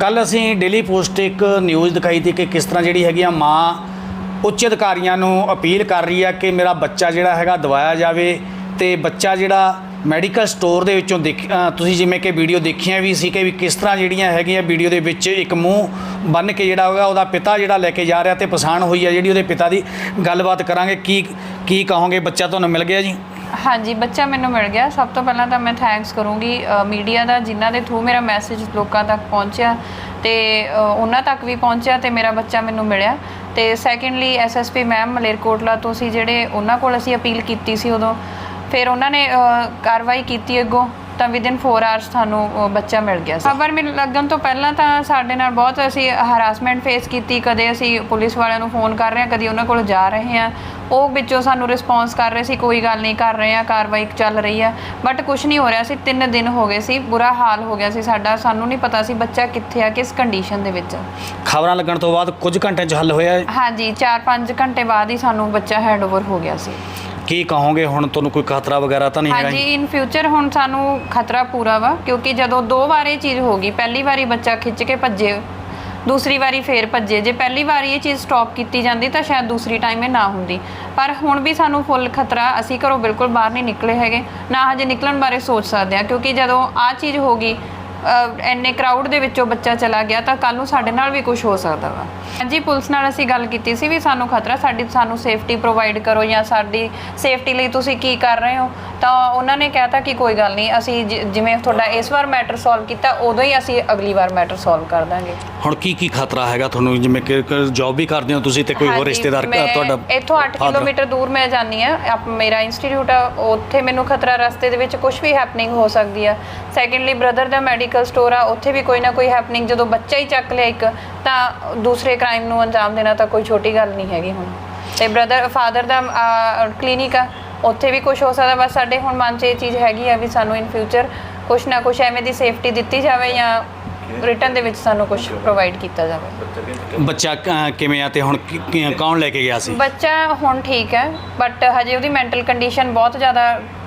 ਕੱਲ ਅਸੀਂ daily post ਇੱਕ ਨਿਊਜ਼ ਦਿਖਾਈ ਤੀ ਕਿ ਕਿਸ ਤਰ੍ਹਾਂ ਜਿਹੜੀ ਹੈਗੀ ਆ ਮਾਂ ਉੱਚ ਅਧਿਕਾਰੀਆਂ ਨੂੰ ਅਪੀਲ ਕਰ ਰਹੀ ਆ ਕਿ ਮੇਰਾ ਬੱਚਾ ਜਿਹੜਾ ਹੈਗਾ ਦਵਾਇਆ ਜਾਵੇ ਤੇ ਬੱਚਾ ਜਿਹੜਾ ਮੈਡੀਕਲ ਸਟੋਰ ਦੇ ਵਿੱਚੋਂ ਦੇਖ ਤੁਸੀਂ ਜਿਵੇਂ ਕਿ ਵੀਡੀਓ ਦੇਖੀਆਂ ਵੀ ਸੀ ਕਿ ਵੀ ਕਿਸ ਤਰ੍ਹਾਂ ਜਿਹੜੀਆਂ ਹੈਗੀਆਂ ਵੀਡੀਓ ਦੇ ਵਿੱਚ ਇੱਕ ਮੂੰਹ ਬੰਨ ਕੇ ਜਿਹੜਾ ਹੋਗਾ ਉਹਦਾ ਪਿਤਾ ਜਿਹੜਾ ਲੈ ਕੇ ਜਾ ਰਿਹਾ ਤੇ ਪਛਾਣ ਹੋਈ ਆ ਜਿਹੜੀ ਉਹਦੇ ਪਿਤਾ ਦੀ। ਗੱਲਬਾਤ ਕਰਾਂਗੇ, ਕੀ ਕੀ ਕਹੋਗੇ? ਬੱਚਾ ਤੁਹਾਨੂੰ ਮਿਲ ਗਿਆ ਜੀ? ਹਾਂਜੀ, ਬੱਚਾ ਮੈਨੂੰ ਮਿਲ ਗਿਆ। ਸਭ ਤੋਂ ਪਹਿਲਾਂ ਤਾਂ ਮੈਂ ਥੈਂਕਸ ਕਰੂੰਗੀ ਮੀਡੀਆ ਦਾ, ਜਿਨ੍ਹਾਂ ਦੇ ਥਰੂ ਮੇਰਾ ਮੈਸੇਜ ਲੋਕਾਂ ਤੱਕ ਪਹੁੰਚਿਆ ਤੇ ਉਹਨਾਂ ਤੱਕ ਵੀ ਪਹੁੰਚਿਆ ਤੇ ਮੇਰਾ ਬੱਚਾ ਮੈਨੂੰ ਮਿਲਿਆ। ਤੇ ਸੈਕੰਡਲੀ ਐਸਐਸਪੀ ਮੈਮ ਮਲੇਰਕੋਟਲਾ ਤੋਂ ਸੀ ਜਿਹੜੇ ਉਹਨਾਂ ਕੋਲ ਅਸੀਂ ਅਪੀਲ ਕੀਤੀ ਸੀ ਉਦੋਂ। ਫਿਰ ਉਹਨਾਂ ਨੇ ਕਾਰਵਾਈ ਕੀਤੀ ਅੱਗੋਂ। ਤਾਂ ਵਿਦਿਨ 4 ਆਵਰਸ ਤੁਹਾਨੂੰ ਅ, ਬੱਚਾ ਮਿਲ ਗਿਆ ਸੀ। ਖਬਰ ਮਿਲ ਲੱਗਣ ਤੋਂ ਪਹਿਲਾਂ ਤਾਂ ਸਾਡੇ ਨਾਲ ਬਹੁਤ ਅਸੀਂ ਹਰਾਸਮੈਂਟ ਫੇਸ ਕੀਤੀ। ਕਦੇ ਅਸੀਂ ਪੁਲਿਸ ਵਾਲਿਆਂ ਨੂੰ ਫੋਨ ਕਰ ਰਹੇ ਹਾਂ ਕਦੀ ਉਹਨਾਂ ਕੋਲ ਜਾ ਰਹੇ ਹਾਂ। ਉਹ ਵਿੱਚੋਂ ਸਾਨੂੰ ਰਿਸਪੌਂਸ ਕਰ ਰਹੇ ਸੀ ਕੋਈ ਗੱਲ ਨਹੀਂ ਕਰ ਰਹੇ ਆ ਕਾਰਵਾਈ ਚੱਲ ਰਹੀ ਆ ਬਟ ਕੁਝ ਨਹੀਂ ਹੋ ਰਿਹਾ ਸੀ 3 ਦਿਨ ਹੋ ਗਏ ਸੀ ਬੁਰਾ ਹਾਲ ਹੋ ਗਿਆ ਸੀ ਸਾਡਾ। ਸਾਨੂੰ ਨਹੀਂ ਪਤਾ ਸੀ ਬੱਚਾ ਕਿੱਥੇ ਆ ਕਿਸ ਕੰਡੀਸ਼ਨ ਦੇ ਵਿੱਚ ਖਬਰਾਂ ਲੱਗਣ ਤੋਂ ਬਾਅਦ ਕੁਝ ਘੰਟਿਆਂ 'ਚ ਹੱਲ ਹੋਇਆ। ਹੈ। ਹਾਂਜੀ 4-5 ਘੰਟੇ ਬਾਅਦ ਹੀ ਸਾਨੂੰ ਬੱਚਾ ਹੈਂਡਓਵਰ ਹੋ ਗਿਆ ਸੀ। ਕੀ ਕਹੋਗੇ? ਹੁਣ ਤੁਹਾਨੂੰ ਕੋਈ ਖਤਰਾ ਵਗੈਰਾ ਤਾਂ ਨਹੀਂ ਹੈਗਾ? ਹਾਂਜੀ ਇਨ ਫਿਊਚਰ ਹੁਣ ਸਾਨੂੰ ਖਤਰਾ ਪੂਰਾ ਵਾ, ਕਿਉਂਕਿ ਜਦੋਂ ਦੋ ਵਾਰ ਇਹ ਚੀਜ਼ ਹੋ ਗਈ, ਪਹਿਲੀ ਵਾਰੀ ਬੱਚਾ ਖਿੱਚ ਕੇ ਭੱਜੇ, ਦੂਸਰੀ ਵਾਰੀ ਫੇਰ ਭੱਜੇ, ਜੇ ਪਹਿਲੀ ਵਾਰੀ ਇਹ ਚੀਜ਼ ਸਟਾਪ ਕੀਤੀ ਜਾਂਦੀ ਤਾਂ ਸ਼ਾਇਦ ਦੂਸਰੀ ਟਾਈਮ ਇਹ ਨਾ ਹੁੰਦੀ। ਪਰ ਹੁਣ ਵੀ ਸਾਨੂੰ ਫੁੱਲ ਖਤਰਾ, ਅਸੀਂ ਘਰੋਂ ਬਿਲਕੁਲ ਬਾਹਰ ਨਹੀਂ ਨਿਕਲੇ ਹੈਗੇ, ਨਾ ਹਜੇ ਨਿਕਲਣ ਬਾਰੇ ਸੋਚ ਸਕਦੇ ਹਾਂ, ਕਿਉਂਕਿ ਜਦੋਂ ਆ ਚੀਜ਼ ਹੋ ਗਈ ਇੰਨੇ ਕਰਾਊਡ ਦੇ ਵਿੱਚੋਂ ਬੱਚਾ ਚਲਾ ਗਿਆ ਤਾਂ ਕੱਲ ਨੂੰ ਸਾਡੇ ਨਾਲ ਵੀ ਕੁਝ ਹੋ ਸਕਦਾ ਵਾ। ਹਾਂਜੀ ਪੁਲਿਸ ਨਾਲ ਅਸੀਂ ਗੱਲ ਕੀਤੀ ਸੀ ਵੀ ਸਾਨੂੰ ਖਤਰਾ ਸਾਡੀ ਸਾਨੂੰ ਸੇਫਟੀ ਪ੍ਰੋਵਾਈਡ ਕਰੋ ਜਾਂ ਸਾਡੀ ਸੇਫਟੀ ਲਈ ਤੁਸੀਂ ਕੀ ਕਰ ਰਹੇ ਹੋ? ਤਾਂ ਉਹਨਾਂ ਨੇ ਕਹਿਤਾ ਕਿ ਕੋਈ ਗੱਲ ਨਹੀਂ ਅਸੀਂ ਜਿ- ਜਿਵੇਂ ਤੁਹਾਡਾ ਇਸ ਵਾਰ ਮੈਟਰ ਸੋਲਵ ਕੀਤਾ ਉਦੋਂ ਹੀ ਅਸੀਂ ਅਗਲੀ ਵਾਰ ਮੈਟਰ ਸੋਲਵ ਕਰ ਦਾਂਗੇ। ਹੁਣ ਕੀ ਕੀ ਖਤਰਾ ਹੈਗਾ ਤੁਹਾਨੂੰ? ਜਿਵੇਂ ਕਿ ਜੌਬ ਵੀ ਕਰਦੇ ਹੋ ਤੁਸੀਂ ਤੇ ਕੋਈ ਹੋਰ ਹਾਂਜੀ, ਰਿਸ਼ਤੇਦਾਰ ਮੈਂ ਤੁਹਾਡਾ ਇੱਥੋਂ 8 father? ਕਿਲੋਮੀਟਰ ਦੂਰ ਮੈਂ ਜਾਂਦੀ ਆ ਮੇਰਾ ਇੰਸਟੀਚਿਊਟ ਆ ਉੱਥੇ ਮੈਨੂੰ ਖਤਰਾ ਰਸਤੇ ਦੇ ਵਿੱਚ ਕੁਝ ਵੀ ਹੈਪਨਿੰਗ ਹੋ ਸਕਦੀ ਆ। ਸੈਕੰਡਲੀ ਬ੍ਰਦਰ ਦਾ ਮੈਡੀਕਲ ਸਟੋਰ ਆ ਉੱਥੇ ਵੀ ਕੋਈ ਨਾ ਕੋਈ ਹੈਪਨਿੰਗ ਜਦੋਂ ਬੱਚਾ ਹੀ ਚੱਕ ਲਿਆ ਇੱਕ ਤਾਂ ਦੂਸਰੇ ਕ੍ਰਾਈਮ ਨੂੰ ਅੰਜਾਮ ਦੇਣਾ ਤਾਂ ਕੋਈ ਛੋਟੀ ਗੱਲ ਨਹੀਂ ਹੈਗੀ ਹੁਣ। ਤੇ ਬ੍ਰਦਰ ਫਾਦਰ ਦਾ ਕਲੀਨਿਕ ਆ ਉੱਥੇ ਵੀ ਕੁਝ ਹੋ ਸਕਦਾ ਬਸ ਸਾਡੇ ਹੁਣ ਮਨ 'ਚ ਇਹ ਚੀਜ਼ ਹੈਗੀ ਆ ਵੀ ਸਾਨੂੰ ਇਨ ਫਿਊਚਰ ਕੁਝ ਨਾ ਕੁਝ ਐਵੇਂ ਦੀ ਸੇਫਟੀ ਦਿੱਤੀ ਜਾਵੇ ਜਾਂ ਰਿਟਰਨ ਦੇ ਵਿੱਚ ਸਾਨੂੰ ਕੁਝ ਪ੍ਰੋਵਾਈਡ ਕੀਤਾ ਜਾਵੇ। ਬੱਚਾ ਕਿਵੇਂ ਆ ਤੇ ਹੁਣ ਕੌਣ ਲੈ ਕੇ ਗਿਆ ਸੀ? ਬੱਚਾ ਹੁਣ ਠੀਕ ਹੈ ਬਟ ਹਜੇ ਉਹਦੀ ਮੈਂਟਲ ਕੰਡੀਸ਼ਨ ਬਹੁਤ ਜ਼ਿਆਦਾ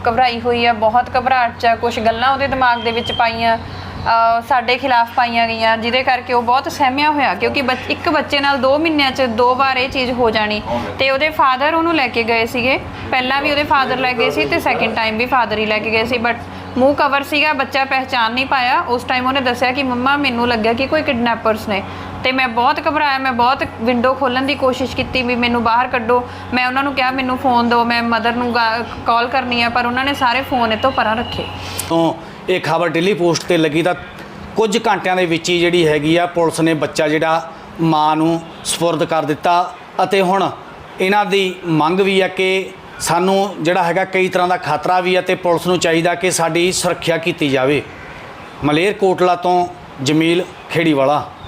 ਘਬਰਾਈ ਹੋਈ ਹੈ ਬਹੁਤ ਘਬਰਾਹਟ ਚ ਕੁਝ ਗੱਲਾਂ ਉਹਦੇ ਦਿਮਾਗ ਦੇ ਵਿੱਚ ਪਾਈਆਂ ਅਹ, ਸਾਡੇ ਖਿਲਾਫ ਪਾਈਆਂ ਗਈਆਂ, ਜਿਹਦੇ ਕਰਕੇ ਉਹ ਬਹੁਤ ਸਹਿਮਿਆ ਹੋਇਆ, ਕਿਉਂਕਿ ਬੱਚ- ਇੱਕ ਬੱਚੇ ਨਾਲ 2 ਮਹੀਨਿਆਂ ਚ ਦੋ ਵਾਰ ਇਹ ਚੀਜ਼ ਹੋ ਜਾਣੀ। ਤੇ ਉਹਦੇ ਫਾਦਰ ਉਹਨੂੰ ਲੈ ਕੇ ਗਏ ਸੀਗੇ। ਪਹਿਲਾਂ ਵੀ ਉਹਦੇ ਫਾਦਰ ਲੈ ਗਏ ਸੀ ਤੇ ਸੈਕਿੰਡ ਟਾਈਮ ਵੀ ਫਾਦਰ ਹੀ ਲੈ ਕੇ ਗਏ ਸੀ ਬਟ ਮੂੰਹ ਕਵਰ ਸੀਗਾ, ਬੱਚਾ ਪਹਿਚਾਨ ਨਹੀਂ ਪਾਇਆ। ਉਸ ਟਾਈਮ ਉਹਨੇ ਦੱਸਿਆ ਕਿ ਮੰਮਾ, ਮੈਨੂੰ ਲੱਗਿਆ ਕਿ ਕੋਈ ਕਿਡਨੈਪਰਸ ਨੇ। ਤੇ ਮੈਂ ਬਹੁਤ ਘਬਰਾਇਆ, ਮੈਂ ਬਹੁਤ ਵਿੰਡੋ ਖੋਲਣ ਦੀ ਕੋਸ਼ਿਸ਼ ਕੀਤੀ ਵੀ ਮੈਨੂੰ ਬਾਹਰ ਕੱਢੋ। ਮੈਂ ਉਹਨਾਂ ਨੂੰ ਕਿਹਾ, ਮੈਨੂੰ ਫੋਨ ਦਿਓ, ਮੈਂ ਮਦਰ ਨੂੰ ਕਾਲ ਕਰਨੀ ਆ, ਪਰ ਉਹਨਾਂ ਨੇ ਸਾਰੇ ਫੋਨ ਇਹ ਤੋਂ ਪਰਾਂ ਰੱਖੇ। ਤੋਂ ਇਹ ਖਬਰ ਡੇਲੀ ਪੋਸਟ ਤੇ ਲੱਗੀ ਤਾਂ ਕੁਝ ਘੰਟਿਆਂ ਦੇ ਵਿੱਚ ਹੀ ਜਿਹੜੀ ਹੈਗੀ ਆ ਪੁਲਿਸ ਨੇ ਬੱਚਾ ਜਿਹੜਾ ਮਾਂ ਨੂੰ ਸਪੁਰਦ ਕਰ ਦਿੱਤਾ ਅਤੇ ਹੁਣ ਇਹਨਾਂ ਦੀ ਮੰਗ ਵੀ ਆ ਕਿ ਸਾਨੂੰ ਜਿਹੜਾ ਹੈਗਾ ਕਈ ਤਰ੍ਹਾਂ ਦਾ ਖਤਰਾ ਵੀ ਆ ਤੇ ਪੁਲਿਸ ਨੂੰ ਚਾਹੀਦਾ ਕਿ ਸਾਡੀ ਸੁਰੱਖਿਆ ਕੀਤੀ ਜਾਵੇ। ਮਲੇਰ ਕੋਟਲਾ ਤੋਂ ਜਮੀਲ ਖੇੜੀ ਵਾਲਾ